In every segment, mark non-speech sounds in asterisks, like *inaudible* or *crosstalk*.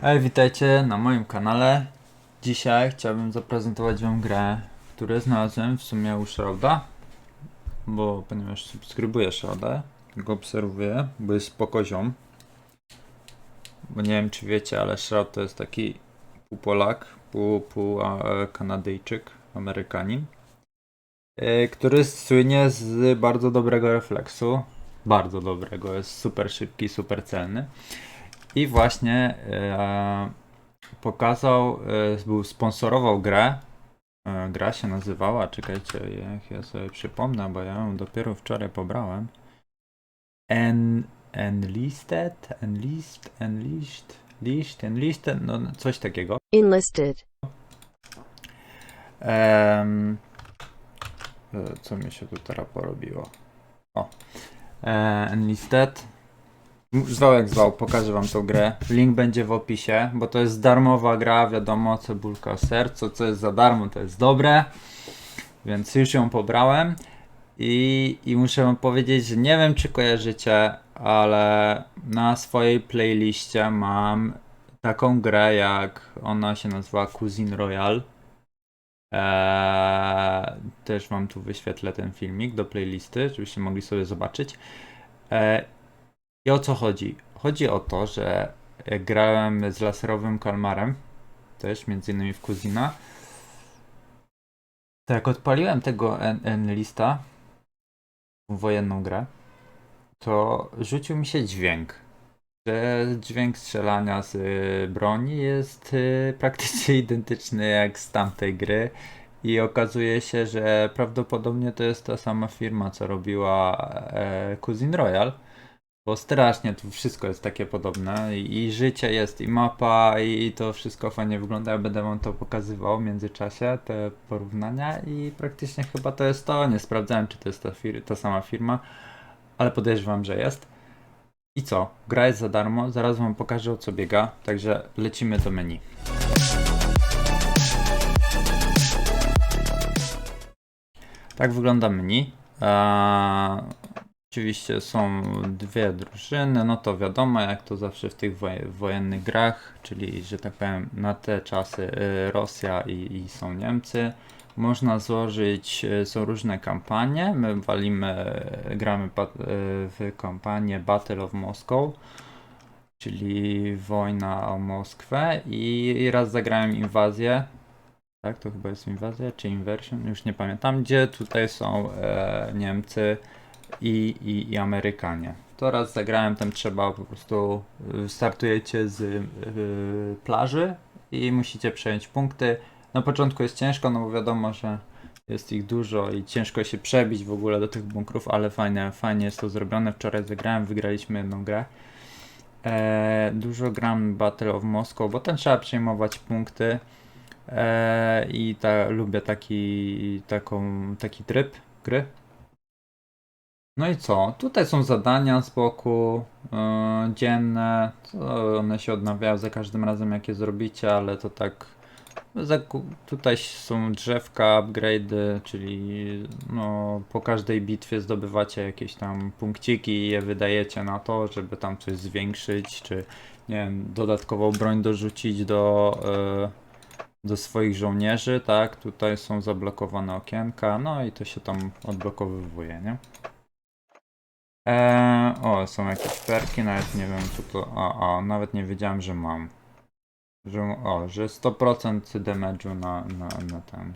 Hej, witajcie na moim kanale. Dzisiaj chciałbym zaprezentować wam grę, którą znalazłem w sumie u Shrouda, bo ponieważ subskrybuję Shrouda, go obserwuję, bo jest spoko ziom. Bo nie wiem czy wiecie, ale Shroud to jest taki pół Polak, pół, pół Kanadyjczyk, Amerykanin, e, który słynie z bardzo dobrego refleksu. Bardzo dobrego, jest super szybki, super celny. I właśnie e, pokazał, e, był sponsorował grę. E, gra się nazywała, czekajcie, jak ja sobie przypomnę, bo ja ją dopiero wczoraj pobrałem. En, enlisted, enlist, enlist, list, enlisted, no coś takiego. Enlisted. E, co mi się tu teraz porobiło? O. E, Enlisted. M- Zwał pokażę wam tą grę. Link będzie w opisie, bo to jest darmowa gra, wiadomo, cebulka sercu, co jest za darmo, to jest dobre. Więc już ją pobrałem. I, I muszę powiedzieć, że nie wiem czy kojarzycie, ale na swojej playliście mam taką grę jak ona się nazywa Cousin Royale. Eee, też wam tu wyświetlę ten filmik do playlisty, żebyście mogli sobie zobaczyć. Eee, I o co chodzi? Chodzi o to, że jak grałem z laserowym kalmarem, też między innymi w Kuzina, to jak odpaliłem tego N-lista, wojenną grę, to rzucił mi się dźwięk. Że dźwięk strzelania z y, broni jest y, *laughs* praktycznie identyczny jak z tamtej gry. I okazuje się, że prawdopodobnie to jest ta sama firma, co robiła e, Cousin Royal, bo strasznie tu wszystko jest takie podobne i, życie jest, i mapa, i, to wszystko fajnie wygląda. Ja będę wam to pokazywał w międzyczasie, te porównania i praktycznie chyba to jest to. Nie sprawdzałem, czy to jest ta, ta sama firma, ale podejrzewam, że jest. I co? Gra jest za darmo, zaraz wam pokażę o co biega, także lecimy do menu. Tak wygląda menu. Eee, oczywiście są dwie drużyny, no to wiadomo, jak to zawsze w tych woje- wojennych grach, czyli, że tak powiem, na te czasy y, Rosja i, i są Niemcy. Można złożyć, y, są różne kampanie. My walimy, gramy y, w kampanię Battle of Moscow, czyli wojna o Moskwę. I raz zagrałem inwazję. Tak, to chyba jest inwazja czy inversion, już nie pamiętam. Gdzie tutaj są e, Niemcy i, i, i Amerykanie. To raz zagrałem, tam trzeba po prostu y, startujecie z y, plaży i musicie przejąć punkty. Na początku jest ciężko, no bo wiadomo, że jest ich dużo i ciężko się przebić w ogóle do tych bunkrów, ale fajnie, fajnie jest to zrobione. Wczoraj zagrałem, wygraliśmy jedną grę. E, dużo gram Battle of Moscow, bo tam trzeba przejmować punkty. E, I ta, lubię taki, taką, taki tryb gry. No i co? Tutaj są zadania z boku e, dzienne. To one się odnawiają za każdym razem, jak je zrobicie, ale to tak. Tutaj są drzewka, upgrade'y, czyli no, po każdej bitwie zdobywacie jakieś tam punkciki i je wydajecie na to, żeby tam coś zwiększyć, czy nie wiem, dodatkową broń dorzucić do, e, do swoich żołnierzy, tak? Tutaj są zablokowane okienka, no i to się tam odblokowywuje, nie? Eee, o, są jakieś perki, nawet nie wiem co to. O, o, nawet nie wiedziałem, że mam. Że, o, że 100% damage'u na, na, na ten.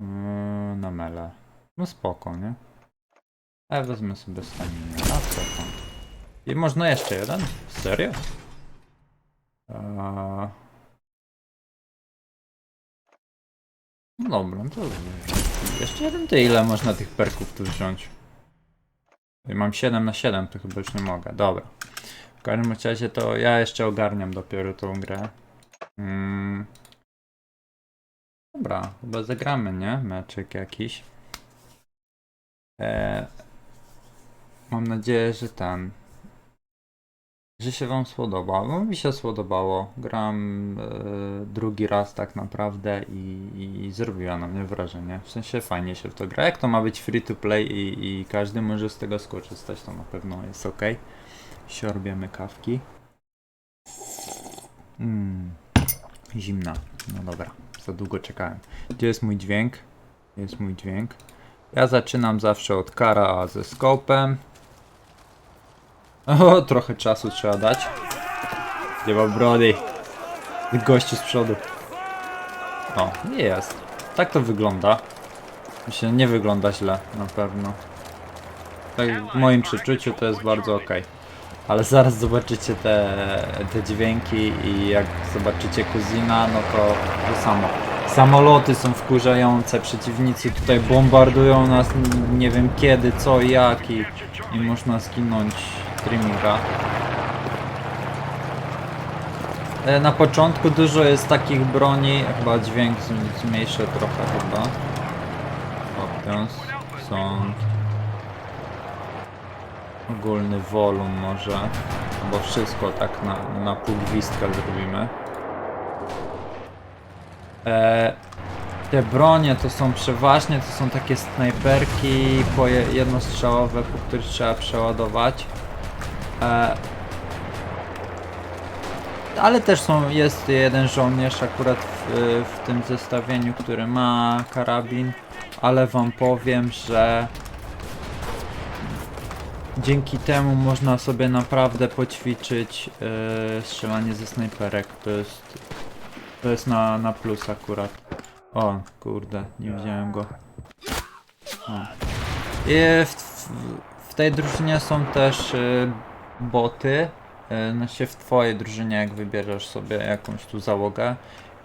Yy, na mele. No spoko, nie? A ja wezmę sobie staminę. A co tam? I można jeszcze jeden? Serio? Eee... No dobra, to jeszcze jeden ty ile można tych perków tu wziąć? Ja Mam 7 na 7, to chyba już nie mogę. Dobra. W każdym razie to ja jeszcze ogarniam dopiero tą grę. Mm. Dobra, chyba zagramy, nie? Meczek jakiś. E, mam nadzieję, że ten. Że się wam spodoba. No mi się spodobało. Gram e, drugi raz tak naprawdę i, i zrobiła na mnie wrażenie. W sensie fajnie się w to gra. Jak to ma być free to play i, i każdy może z tego skorzystać, to na pewno jest ok. Siorbiemy kawki. Mm. Zimna. No dobra, za długo czekałem. Gdzie jest mój dźwięk? Jest mój dźwięk. Ja zaczynam zawsze od kara ze skopem. O, trochę czasu trzeba dać. Nie ma brody. Gościu z przodu. O, nie jest. Tak to wygląda. Myślę, nie wygląda źle, na pewno. Tak w moim przeczuciu to jest bardzo ok. Ale zaraz zobaczycie te, te dźwięki i jak zobaczycie kuzina, no to to samo. Samoloty są wkurzające, przeciwnicy tutaj bombardują nas nie wiem kiedy, co, jak i, i można zginąć Trimminga. E, Na początku dużo jest takich broni, chyba dźwięk zmniejszę trochę chyba. Options, sound. Ogólny volum może, albo wszystko tak na, na pół gwizdka zrobimy. E, te bronie to są przeważnie, to są takie snajperki po je- jednostrzałowe, po których trzeba przeładować. E, ale też są, jest jeden żołnierz akurat w, w tym zestawieniu, który ma karabin, ale wam powiem, że dzięki temu można sobie naprawdę poćwiczyć yy, strzelanie ze snajperek. To jest, to jest na, na plus akurat. O, kurde, nie widziałem go. O. I w, w, w tej drużynie są też y, boty. Y, Znaczy w twojej drużynie, jak wybierzesz sobie jakąś tu załogę.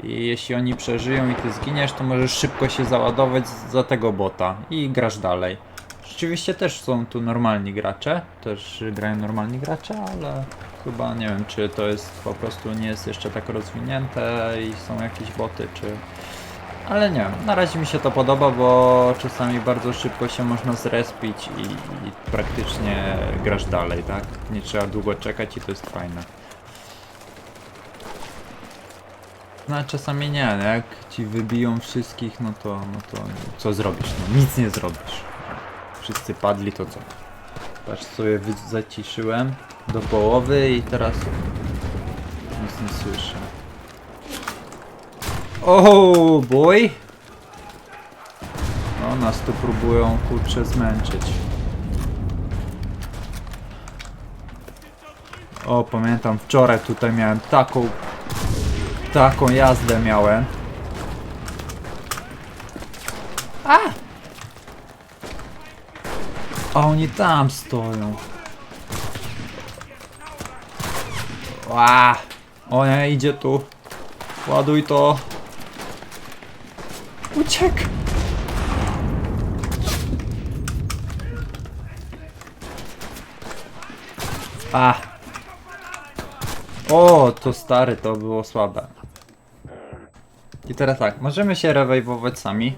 I jeśli oni przeżyją i ty zginiesz, to możesz szybko się załadować za tego bota i grasz dalej. Rzeczywiście też są tu normalni gracze, też grają normalni gracze, ale chyba nie wiem, czy to jest po prostu nie jest jeszcze tak rozwinięte i są jakieś boty, czy. Ale nie, na razie mi się to podoba, bo czasami bardzo szybko się można zrespić i, i praktycznie grasz dalej, tak? Nie trzeba długo czekać i to jest fajne. No a czasami nie, no jak ci wybiją wszystkich, no to, no to co zrobisz? No nic nie zrobisz. Wszyscy padli, to co? Patrz sobie zaciszyłem do połowy i teraz nic nie słyszę. Oh boy! No nas tu próbują kurczę zmęczyć. O, pamiętam wczoraj tutaj miałem taką taką jazdę miałem. A! A oni tam stoją. Ła! O nie, idzie tu. Ładuj to. Uciek! A! O, to stary, to było słabe. I teraz tak, możemy się rewajwować sami.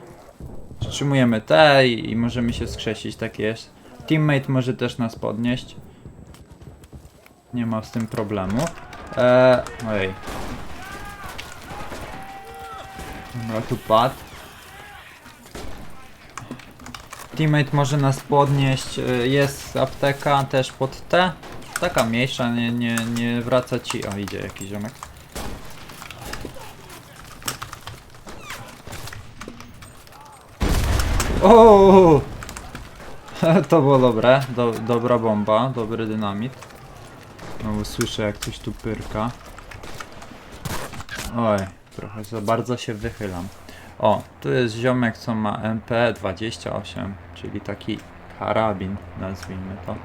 Wstrzymujemy T i, i możemy się skrzesić, tak jest. Teammate może też nas podnieść. Nie ma z tym problemu. Eee, ojej. Dobra, tu padł. Teammate może nas podnieść. e, Jest apteka też pod T. Taka mniejsza, nie, nie, nie wraca ci. O, idzie jakiś ziomek. O! *laughs* To było dobre. Do, dobra bomba, dobry dynamit. No słyszę jak coś tu pyrka. Oj, trochę za bardzo się wychylam. O, tu jest ziomek co ma MP28, czyli taki karabin, nazwijmy to.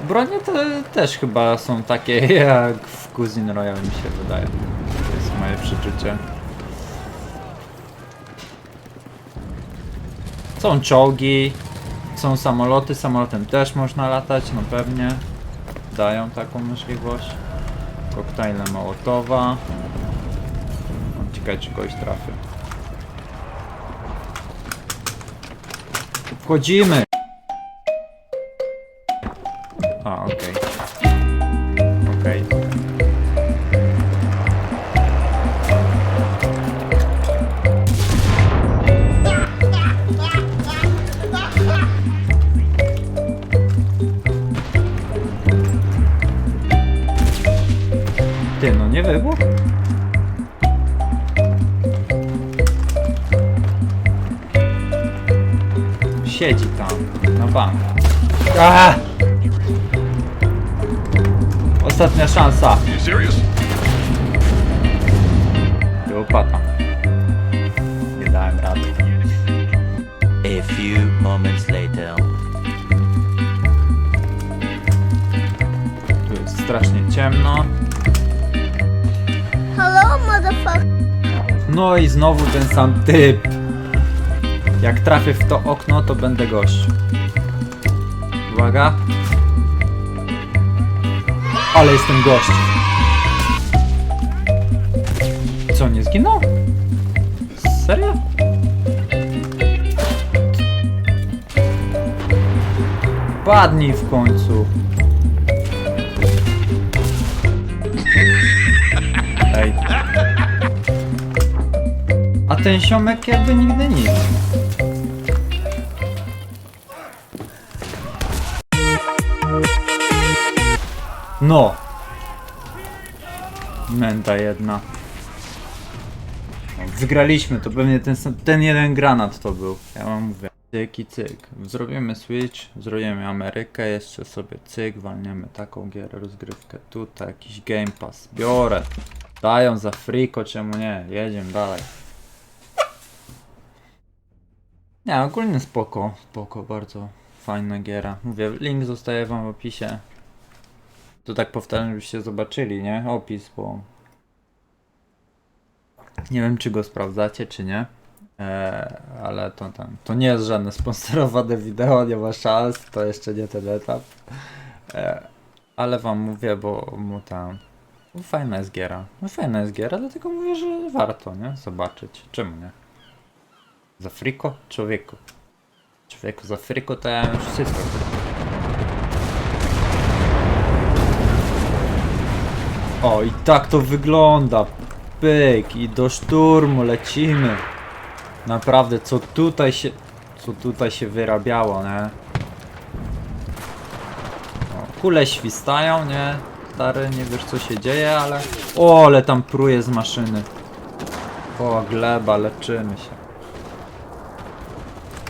Bronie to też chyba są takie *laughs* jak w Cousin Royale mi się wydaje. To jest moje przeczucie. Są czołgi, są samoloty, samolotem też można latać, no pewnie. Dają taką możliwość. Koktajle Mołotowa. Ciekawe czy kogoś trafię. Wchodzimy! Wybuch? Siedzi tam, na bank. Ah! Ostatnia szansa. You serious? I łopata. Nie dałem rady. A few moments later. Tu jest strasznie ciemno. No i znowu ten sam typ. Jak trafię w to okno, to będę gość. Uwaga. Ale jestem gość. Co, nie zginął? Serio? Padnij w końcu. Ten ziomek jakby nigdy nic. No. Menda jedna. No, Wygraliśmy, to pewnie ten, ten jeden granat to był. Ja wam mówię. Cyk i cyk. Zrobimy Switch, zrobimy Amerykę, jeszcze sobie cyk, walniemy taką gierę, rozgrywkę. Tutaj jakiś Game Pass. Biorę. Dają za friko, czemu nie? Jedziemy dalej. Nie, ogólnie spoko, spoko, bardzo fajna giera. Mówię, link zostaje wam w opisie. To tak powtarzam, żebyście zobaczyli, nie? Opis, bo... Nie wiem, czy go sprawdzacie, czy nie. Eee, ale to tam, to nie jest żadne sponsorowane wideo, nie ma szans, to jeszcze nie ten etap. Eee, ale wam mówię, bo mu tam... Fajna jest giera. No fajna jest giera, dlatego mówię, że warto, nie? Zobaczyć. Czemu nie? Za friko? Człowieku. Człowieku, za friko to ja już wszystko. O, i tak to wygląda. Pyk, i do szturmu lecimy. Naprawdę, co tutaj się... Co tutaj się wyrabiało, nie? O, kule świstają, nie? Stary, nie wiesz co się dzieje, ale... O, ale tam pruje z maszyny. O, gleba, leczymy się.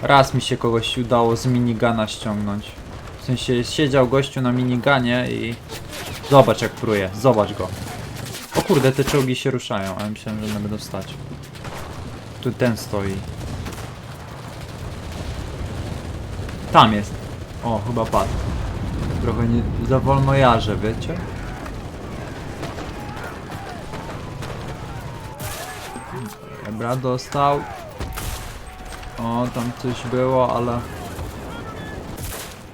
Raz mi się kogoś udało z minigana ściągnąć. W sensie siedział gościu na miniganie i... Zobacz jak pruje, zobacz go. O kurde, te czołgi się ruszają, a ja myślałem, że one będą stać. Tu ten stoi. Tam jest. O, chyba padł. Trochę nie... za wolno jarzę, wiecie? Dobra, dostał. O, tam coś było, ale...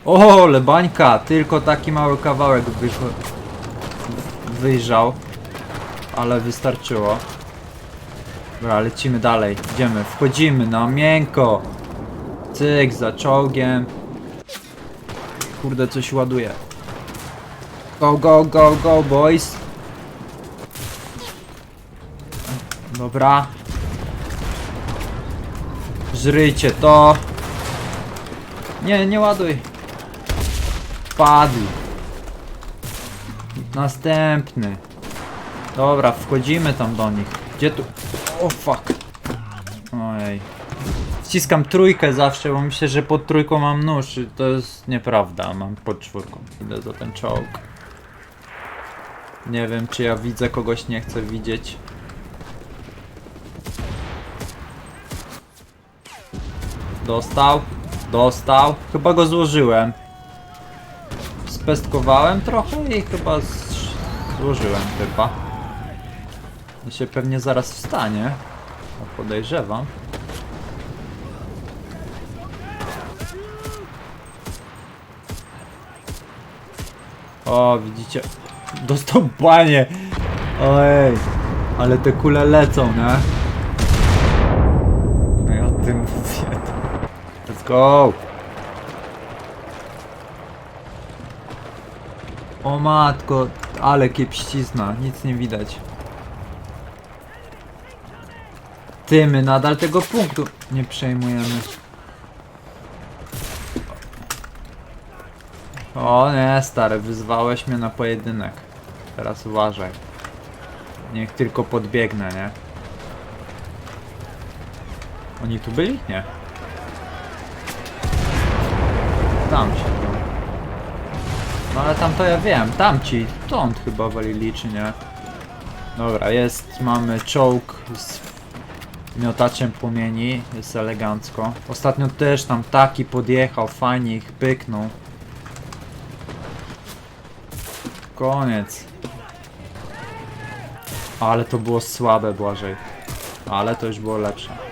O, lebańka! Tylko taki mały kawałek wycho... wyjrzał. Ale wystarczyło. Dobra, lecimy dalej. Idziemy, wchodzimy na miękko. Cyk, za czołgiem. Kurde, coś ładuje. Go, go, go, go, boys. Dobra. Żryjcie to. Nie, nie ładuj. Padł. Następny. Dobra, wchodzimy tam do nich. Gdzie tu? O fuck. Ojej. Wciskam trójkę zawsze, bo myślę, że pod trójką mam nóż. To jest nieprawda, mam pod czwórką. Idę za ten czołg. Nie wiem, czy ja widzę kogoś, nie chcę widzieć. Dostał. Dostał. Chyba go złożyłem. Spestkowałem trochę i chyba złożyłem chyba. I się pewnie zaraz wstanie. No, podejrzewam. O, widzicie? Dostał panie! Ojej! Ale te kule lecą, nie? Go! O matko, ale kiepścizna, nic nie widać. Ty, my nadal tego punktu nie przejmujemy. O nie, stary, wyzwałeś mnie na pojedynek. Teraz uważaj. Niech tylko podbiegnę, nie? Oni tu byli? Nie. Tam się był. No ale tam to ja wiem, tamci, stąd chyba walili, czy nie? Dobra, jest, mamy czołg z miotaczem płomieni, jest elegancko. Ostatnio też tam taki podjechał, fajnie ich pyknął. Koniec. Ale to było słabe, Błażej. Ale to już było lepsze.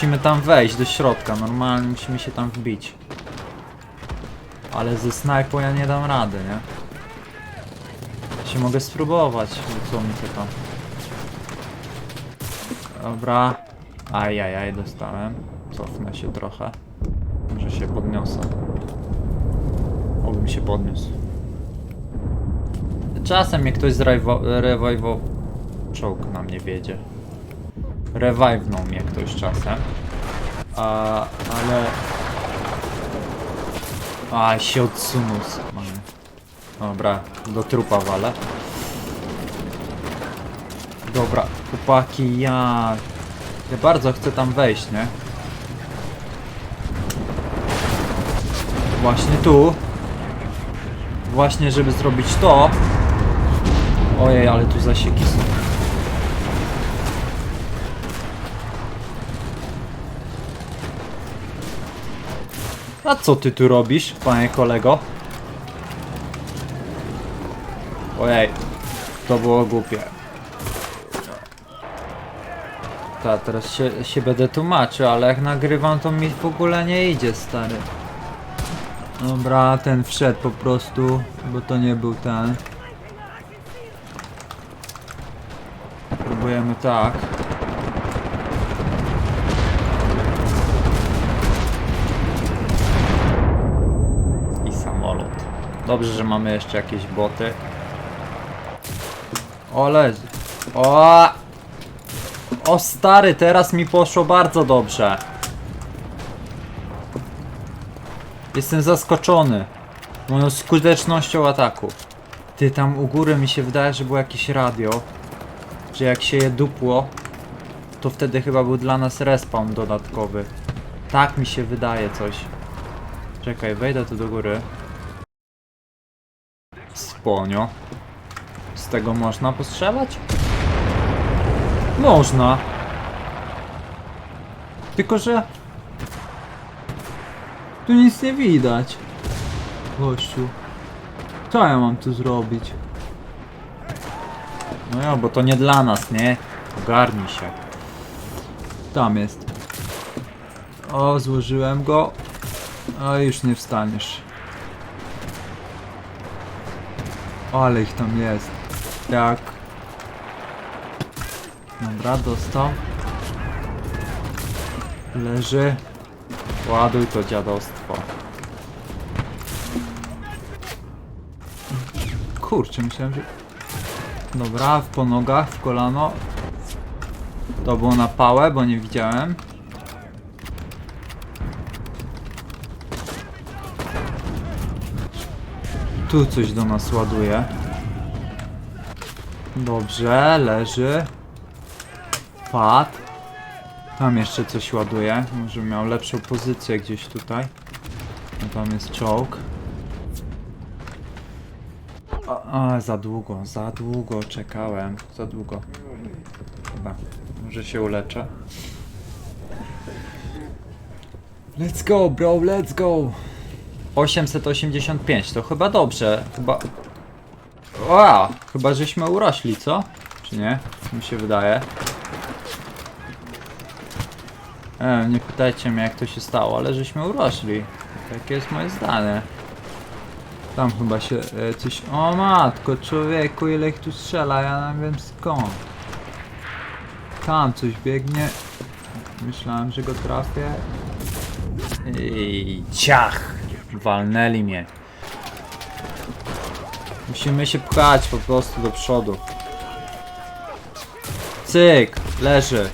Musimy tam wejść do środka, normalnie musimy się tam wbić. Ale ze snajpą ja nie dam rady, nie? Się mogę spróbować, bo co mi to tam. Dobra. Ajajaj, dostałem. Cofnę się trochę. Może się podniosę. Obym się podniósł. Czasem mnie ktoś zrewajwował. Czołg na mnie wiedzie. Revivenął mnie ktoś czasem. A, ale... A, się odsunął. Dobra, do trupa walę. Dobra, chłopaki, ja... Ja bardzo chcę tam wejść, nie? Właśnie tu. Właśnie, żeby zrobić to. Ojej, ale tu zasieki są. A co ty tu robisz, panie kolego? Ojej, to było głupie. Ta, teraz się, się będę tłumaczył, ale jak nagrywam to mi w ogóle nie idzie, stary. Dobra, ten wszedł po prostu, bo to nie był ten. Próbujemy tak. Dobrze, że mamy jeszcze jakieś boty. O leży. O! O stary, teraz mi poszło bardzo dobrze. Jestem zaskoczony moją skutecznością ataku. Ty tam u góry mi się wydaje, że było jakieś radio. Że jak się je dupło, to wtedy chyba był dla nas respawn dodatkowy. Tak mi się wydaje coś. Czekaj, wejdę tu do góry. Sponio. Z tego można postrzelać? Można. Tylko, że... Tu nic nie widać. Gościu. Co ja mam tu zrobić? No ja, bo to nie dla nas, nie? Ogarnij się. Tam jest. O, złożyłem go. A już nie wstaniesz. Ale ich tam jest. Jak? Dobra, dostał. Leży. Ładuj to dziadostwo. Kurczę, myślałem, że... Dobra, w po nogach, w kolano. To było na pałę, bo nie widziałem. Tu coś do nas ładuje. Dobrze, leży. Pad. Tam jeszcze coś ładuje. Może miał lepszą pozycję gdzieś tutaj. No tam jest czołg. A, a, za długo, za długo czekałem. Za długo. Chyba. Może się uleczę. Let's go, bro, let's go. 885, to chyba dobrze. Chyba. O, chyba żeśmy urośli, co? Czy nie? Mi się wydaje. E, nie pytajcie mnie jak to się stało, ale żeśmy urośli. Takie jest moje zdanie. Tam chyba się e, coś... O matko, człowieku, ile ich tu strzela, ja nie wiem skąd. Tam coś biegnie. Myślałem, że go trafię. I ciach! Walnęli mnie. Musimy się pchać po prostu do przodu. Cyk! Leży.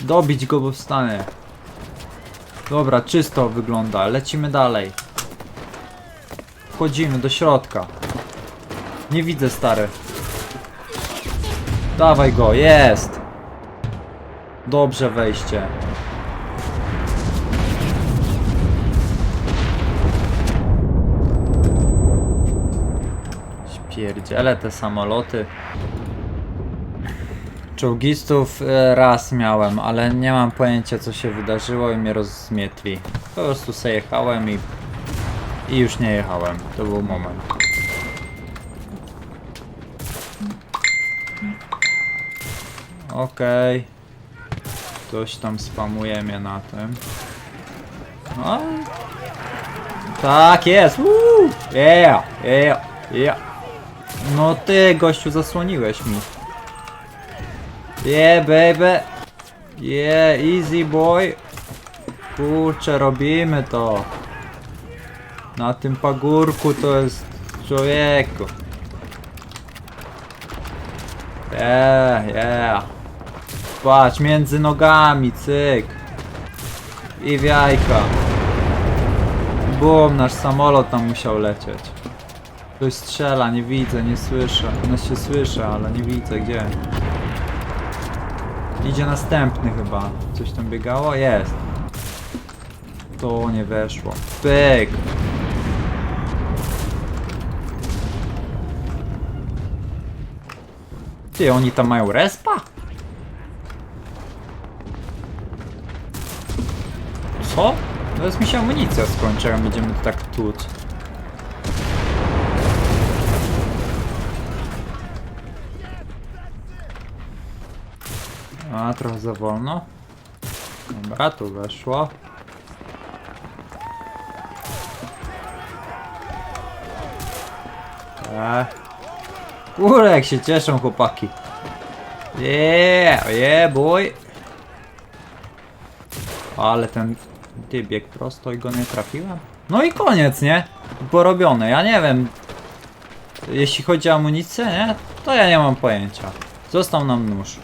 Dobić go, bo wstanie. Dobra, czysto wygląda. Lecimy dalej. Wchodzimy do środka. Nie widzę, stary. Dawaj go, jest! Dobrze wejście. Śpierdziele te samoloty. Czołgistów e, raz miałem, ale nie mam pojęcia co się wydarzyło i mnie rozmietli. Po prostu se jechałem i, i już nie jechałem. To był moment. Okej. Ktoś tam spamuje mnie na tym. No. Tak jest! Woo! Yeah! Yeah! Yeah! No ty, gościu, zasłoniłeś mi. Yeah, baby! Yeah, easy boy! Kurczę, robimy to! Na tym pagórku to jest człowieku. Yeah, yeah. Patrz, między nogami, cyk. I w jajka. Bum, nasz samolot tam musiał lecieć. Ktoś strzela, nie widzę, nie słyszę. No się słyszę, ale nie widzę gdzie. Idzie następny chyba. Coś tam biegało? Jest. To nie weszło. Pyk. Ty, oni tam mają respa? Co? Teraz mi się amunicja skończy, jak będziemy tak tuć. Trochę za wolno. Dobra, tu weszło. Tak. Kurde, jak się cieszą chłopaki. Yeah, yeah boy. Ale ten ty prosto i go nie trafiłem. No i koniec, nie? Porobione. Ja nie wiem. Jeśli chodzi o amunicję, nie? To ja nie mam pojęcia. Został nam nóż.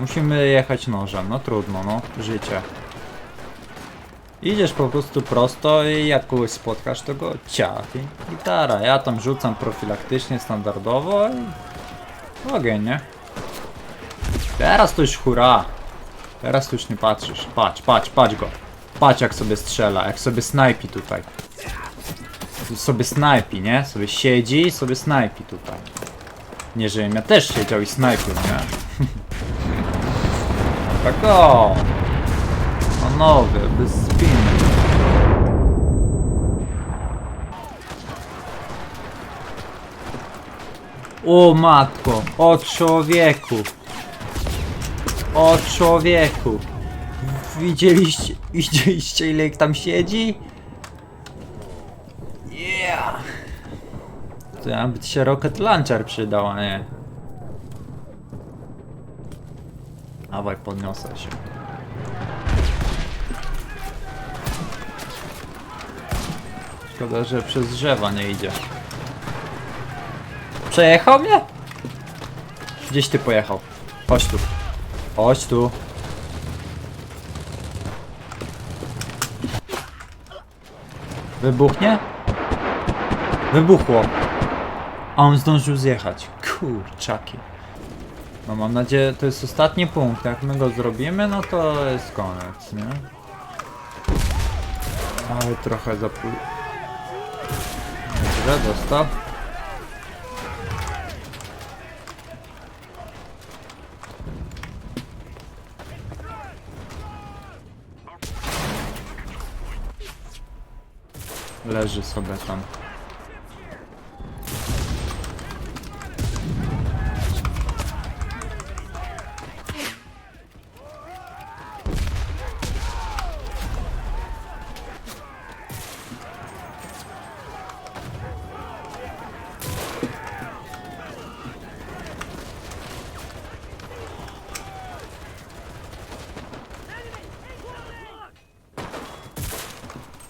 Musimy jechać nożem. No trudno, no. Życie. Idziesz po prostu prosto i jak kogoś spotkasz, to go ciach i gitara. Ja tam rzucam profilaktycznie, standardowo i ogień, nie? Teraz to już hura. Teraz to już nie patrzysz. Patrz, patrz, patrz go. Patrz jak sobie strzela, jak sobie snajpi tutaj. Tu sobie snajpi, nie? Sobie siedzi sobie snajpi tutaj. Nie, żebym ja też siedział i snajpił, nie? Tak o! Panowie, bez spiny. O matko, o człowieku. O człowieku. Widzieliście, *laughs* widzieliście ile ich tam siedzi? Yeah. To ja by się rocket launcher przydał, a nie. Dawaj, podniosę się. Szkoda, że przez drzewa nie idzie. Przejechał mnie? Gdzieś ty pojechał. Chodź tu. Chodź tu. Wybuchnie? Wybuchło. A on zdążył zjechać. Kurczaki. No mam nadzieję, to jest ostatni punkt. Jak my go zrobimy, no to jest koniec, nie? Ale trochę za pół... Dobrze, dostał. Leży sobie tam.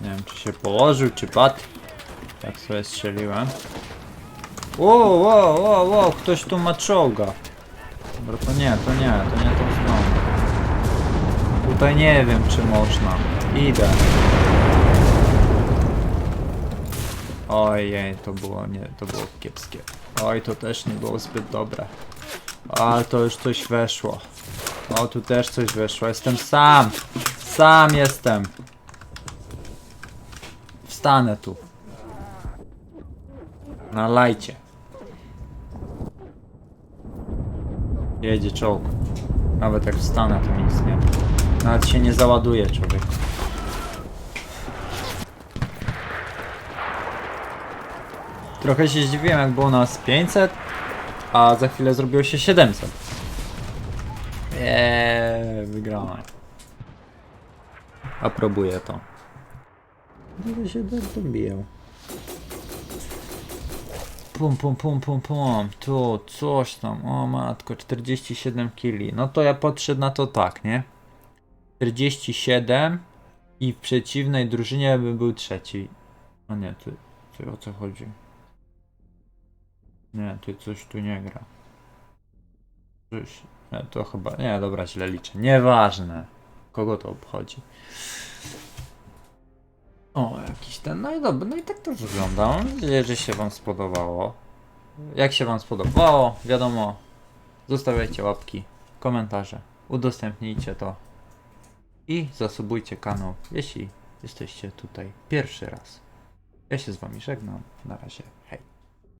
Nie położył, czy padł. Tak sobie strzeliłem. Wow, wow, wow, wow, ktoś tu ma czołga. Dobra, to nie, to nie, to nie tą stronę. Tutaj nie wiem, czy można. Idę. Ojej, to było nie, to było kiepskie. Oj, to też nie było zbyt dobre. Ale to już coś weszło. O, tu też coś weszło. Jestem sam. Sam jestem. Wstanę tu. Na lajcie. Jedzie czołg. Nawet jak wstanę, to mi nic nie. Nawet się nie załaduje człowiek. Trochę się zdziwiłem, jak było nas 500, a za chwilę zrobiło się 700. Eee, wygrałem. Aprobuję to. Gdzie się dobijał? Pum, pum, pum, pum, pum. Tu, coś tam. O matko, 47 kili. No to ja podszedł na to tak, nie? 47 i w przeciwnej drużynie by był trzeci. O nie, ty, ty o co chodzi? Nie, ty coś tu nie gra. Coś, nie, to chyba, nie, dobra, źle liczę. Nieważne. Kogo to obchodzi? O, jakiś ten, no i dobra, no i tak to wygląda. Mam nadzieję, że się wam spodobało. Jak się wam spodobało, wiadomo, zostawiajcie łapki, komentarze, udostępnijcie to i zasubujcie kanał, jeśli jesteście tutaj pierwszy raz. Ja się z wami żegnam, na razie.